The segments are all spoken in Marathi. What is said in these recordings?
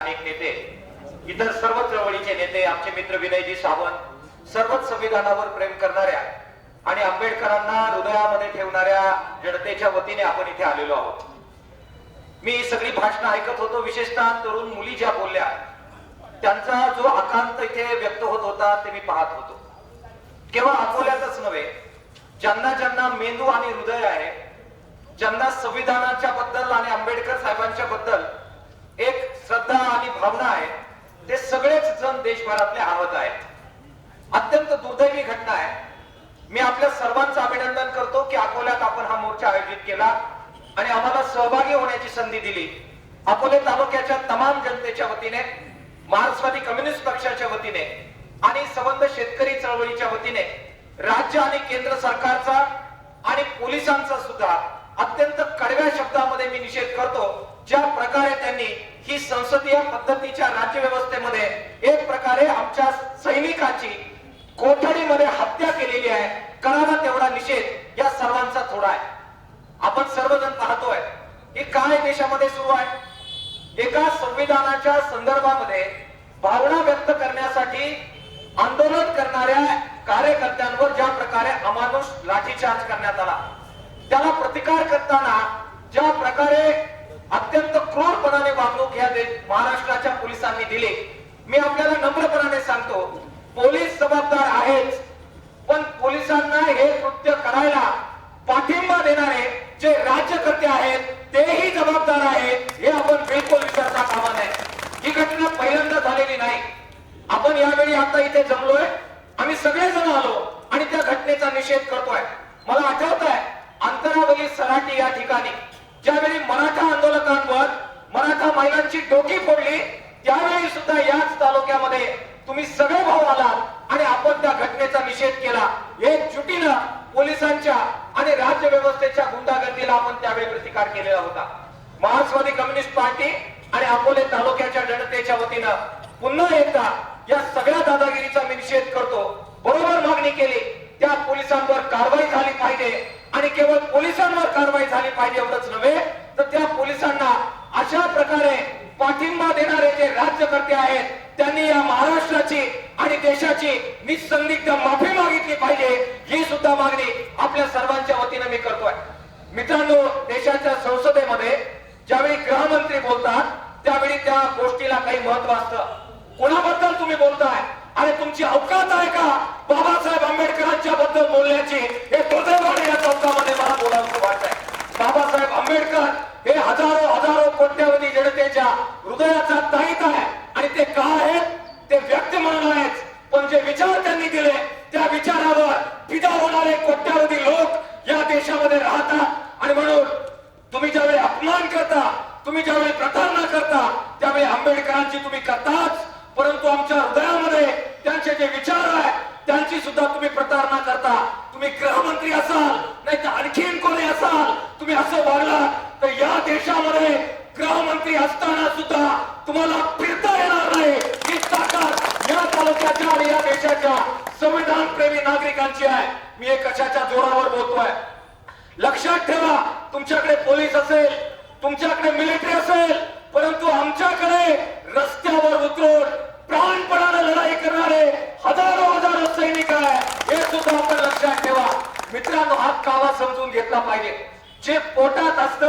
अनेक नेते इतर सर्व चळवळीचे नेते आमचे मित्र विनयजी सावंत सर्वच संविधानावर प्रेम करणाऱ्या आणि आंबेडकरांना हृदयामध्ये ठेवणाऱ्या जनतेच्या वतीने आपण इथे आलेलो आहोत. मी सगळी भाषणं ऐकत होतो. विशेषतः तरुण मुली ज्या बोलल्या त्यांचा जो आकांत इथे व्यक्त होत होता ते मी पाहत होतो. केवळ अकोल्यातच नव्हे ज्यांना ज्यांना मेंदू आणि हृदय आहे ज्यांना संविधानाच्या बद्दल आणि आंबेडकर साहेबांच्या बद्दल एक श्रद्धा आणि भावना आहे ते सगळेच जण देशभरातले आहत आहेत. अत्यंत दुर्दैवी घटना आहे. मी आपल्या सर्वांचं अभिनंदन करतो की अकोल्यात आपण हा मोर्चा आयोजित केला आणि आम्हाला सहभागी होण्याची संधी दिली. अकोले तालुक्याच्या तमाम जनतेच्या वतीने मार्क्सवादी कम्युनिस्ट पक्षाच्या वतीने आणि संबंध शेतकरी चळवळीच्या वतीने राज्य आणि केंद्र सरकारचा आणि पोलिसांचा सुद्धा अत्यंत कडव्या शब्दामध्ये मी निषेध करतो ज्या प्रकारे त्यांनी ही संसदीय पद्धतीच्या राज्यव्यवस्थेमध्ये एक प्रकारे आमच्या सैनिकाची कोठडीमध्ये हत्या केलेली आहे करावा तेवढा निषेध या सर्वांचा थोडा आहे. आपण सर्वजण पाहतोय की काय देशामध्ये सुरू आहे. एका संविधानाच्या संदर्भामध्ये भावना व्यक्त करण्यासाठी आंदोलन करणाऱ्या कार्यकर्त्यांवर ज्या प्रकारे अमानुष लाठीचार्ज करण्यात आला त्याला प्रतिकार करताना ज्या प्रकारे अत्यंत क्रूरपणाने वागणूक या महाराष्ट्राच्या पोलिसांनी दिली. मी आपल्याला नम्रपणाने सांगतो पोलीस जबाबदार आहेच पण पोलिसांना हे कृत्य करायला पाठिंबा देणारे जे राज्यकर्ते आहेत तेही जबाबदार आहेत हे आपण बिलकुल विसरता कामा नये ही घटना पहिल्यांदा झालेली नाही आपण यावेळी आता इथे जमलोय आम्ही सगळेजण आलो आणि त्या घटनेचा निषेध करतोय मला आठवत आहे अंतरावली सराटी या ठिकाणी. ज्यावेळी मराठा आंदोलकांवर मराठा महिलांची डोकी फोडली त्यावेळी सुद्धा याच तालुक्यामध्ये तुम्ही सगळे भाऊ आलात आणि आपण त्या घटनेचा निषेध केला. एकजुटीनं पोलिसांच्या आणि राज्य व्यवस्थेच्या गुंडागर्दीला आपण त्यावेळी प्रतिकार केलेला होता. मार्क्सवादी कम्युनिस्ट पार्टी आणि अकोले तालुक्याच्या जनतेच्या वतीनं पुन्हा एकदा या सगळ्या दादागिरीचा मी निषेध करतो. बरोबर मागणी केली. त्या पोलिसांवर कारवाई झाली पाहिजे. आणि केवळ पोलिसांवर कारवाई झाली पाहिजे एवढंच नव्हे तर त्या पोलिसांना अशा प्रकारे पाठिंबा देणारे जे राज्यकर्ते आहेत त्यांनी या महाराष्ट्राची आणि देशाची निसंदिग्ध माफी मागितली पाहिजे ही सुद्धा मागणी आपल्या सर्वांच्या वतीने मी करतोय. मित्रांनो देशाच्या संसदेमध्ये ज्यावेळी गृहमंत्री बोलतात त्यावेळी त्या गोष्टीला काही महत्त्व असतं. कोणाबद्दल तुम्ही बोलताय? आणि तुमची अवकात आहे का? बाबासाहेब आंबेडकरांच्या बद्दल बोलण्याची हे दुर्दैवाने या चौकामध्ये मला बोलावं वाटतंय बाबासाहेब आंबेडकर हे हजारो हजारो कोट्यावधी जनतेच्या हृदयाचा ताईत आहे. आणि ते का आहेत? ते व्यक्त म्हणून आहेत. पण जे विचार त्यांनी दिले त्या विचारावर फिदा होणारे कोट्यावधी लोक या देशामध्ये राहतात. आणि म्हणून तुम्ही ज्यावेळी अपमान करता तुम्ही ज्यावेळी प्रतारणा करता त्यावेळी आंबेडकरांची तुम्ही करताच. परंतु आमच्या हृदयामध्ये त्यांचे जे विचार आहे त्यांची सुद्धा तुम्ही प्रतारणा करता. तुम्ही गृहमंत्री असाल नाही तर आणखीन कोणी असाल तुम्ही असं वागला तर या देशामध्ये गृहमंत्री असताना सुद्धा तुम्हाला फिरता येणार नाही. ही ताकद या तालुक्याच्या आणि या देशाच्या संविधान प्रेमी नागरिकांची आहे. मी हे कशाच्या जोरावर बोलतोय? लक्षात ठेवा तुमच्याकडे पोलीस असेल तुमच्याकडे मिलिटरी असेल परंतु आमच्याकडे रस्त्यावर उतरून प्राणपणाने लढाई करणारे हजारो हजारो सैनिक आहे हे सुद्धा आपण लक्षात ठेवा मित्रांनो हा कावा समजून घेतला पाहिजे. जे पोटात असत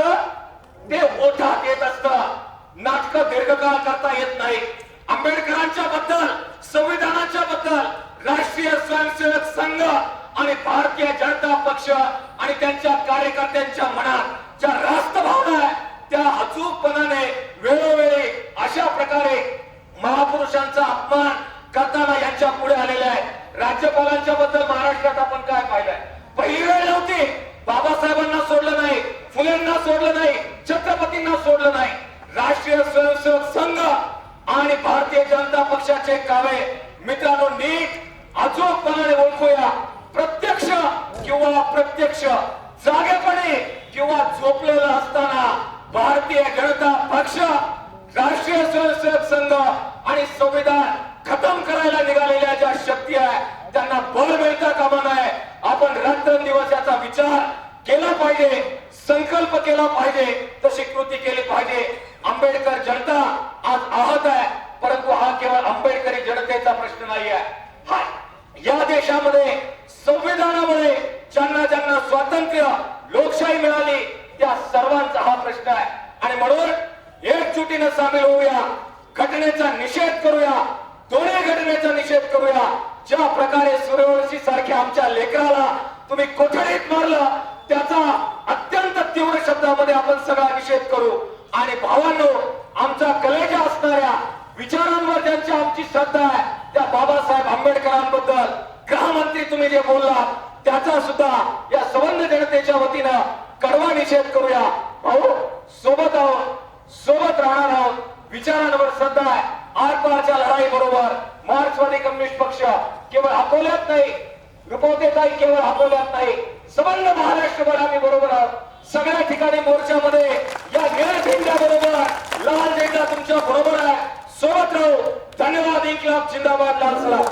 ते ओठात येत असत. नाटक दीर्घकाळ करता येत नाही आंबेडकरांच्या बद्दल संविधानाच्या बद्दल राष्ट्रीय स्वयंसेवक संघ आणि भारतीय जनता पक्ष आणि त्यांच्या कार्यकर्त्यांच्या मनात ज्या रास्त भावना आहे त्या अचूकपणाने वेळोवेळी अशा प्रकारे महापुरुषांचा अपमान करताना यांच्या पुढे आलेले आहे राज्यपालांच्या बद्दल महाराष्ट्रात आपण काय पाहिलंय पहिली वेळ नव्हती बाबासाहेबांना सोडलं मुलांना सोडलं नाही छत्रपतींना सोडलं नाही. राष्ट्रीय स्वयंसेवक संघ आणि भारतीय जनता पक्षाचे कावे. मित्रांनो नीट अचूकपणाने ओळखूया. प्रत्यक्ष किंवा अप्रत्यक्ष जागेपणे किंवा झोपलेलं असताना भारतीय जनता पक्ष राष्ट्रीय स्वयंसेवक संघ आणि संविधान खतम करायला निघालेल्या ज्या शक्ती आहे त्यांना बळ मिळता कामा नये आपण रात्रंदिवस याचा विचार केला पाहिजे संकल्प केला पाहिजे तशी कृती केली पाहिजे. आंबेडकर जनता आज आहत आहे परंतु हा केवळ आंबेडकरी जनतेचा प्रश्न नाहीये. हा या देशामध्ये संविधानामध्ये ज्यांना ज्यांना स्वातंत्र्य लोकशाही मिळाली त्या सर्वांचा हा प्रश्न आहे. आणि म्हणून एकजुटीनं सामील होऊया घटनेचा निषेध करूया दोन्ही घटनेचा निषेध करूया. ज्या प्रकारे सूर्यवंशी सारख्या आमच्या लेकराला तुम्ही कोठडीत मारलं त्याचा अत्यंत तीव्र शब्दामध्ये आपण सगळा निषेध करू. आणि भावांनो आमचा कलेजा असणाऱ्या विचारांवर ज्यांची आमची श्रद्धा आहे त्या बाबासाहेब आंबेडकरांबद्दल गृहमंत्री तुम्ही जे बोलला त्याचा सुद्धा या संबंध जनतेच्या वतीनं कडवा निषेध करूया. भाऊ सोबत आहोत सोबत राहणार आहोत विचारांवर श्रद्धा आहे. आरपारच्या लढाई बरोबर मार्क्सवादी कम्युनिस्ट पक्ष केवळ अकोल्यात नाही रुपवतेताई केवळ अकोल्यात नाही. समग्र महाराष्ट्रभर आम्ही बरोबर आहोत. सगळ्या ठिकाणी मोर्चामध्ये या निळ्या झेंड्या बरोबर लाल झेंडा तुमच्या बरोबर आहे. सोबत राहू. धन्यवाद इन्कलाब जिंदाबाद लाल सलाम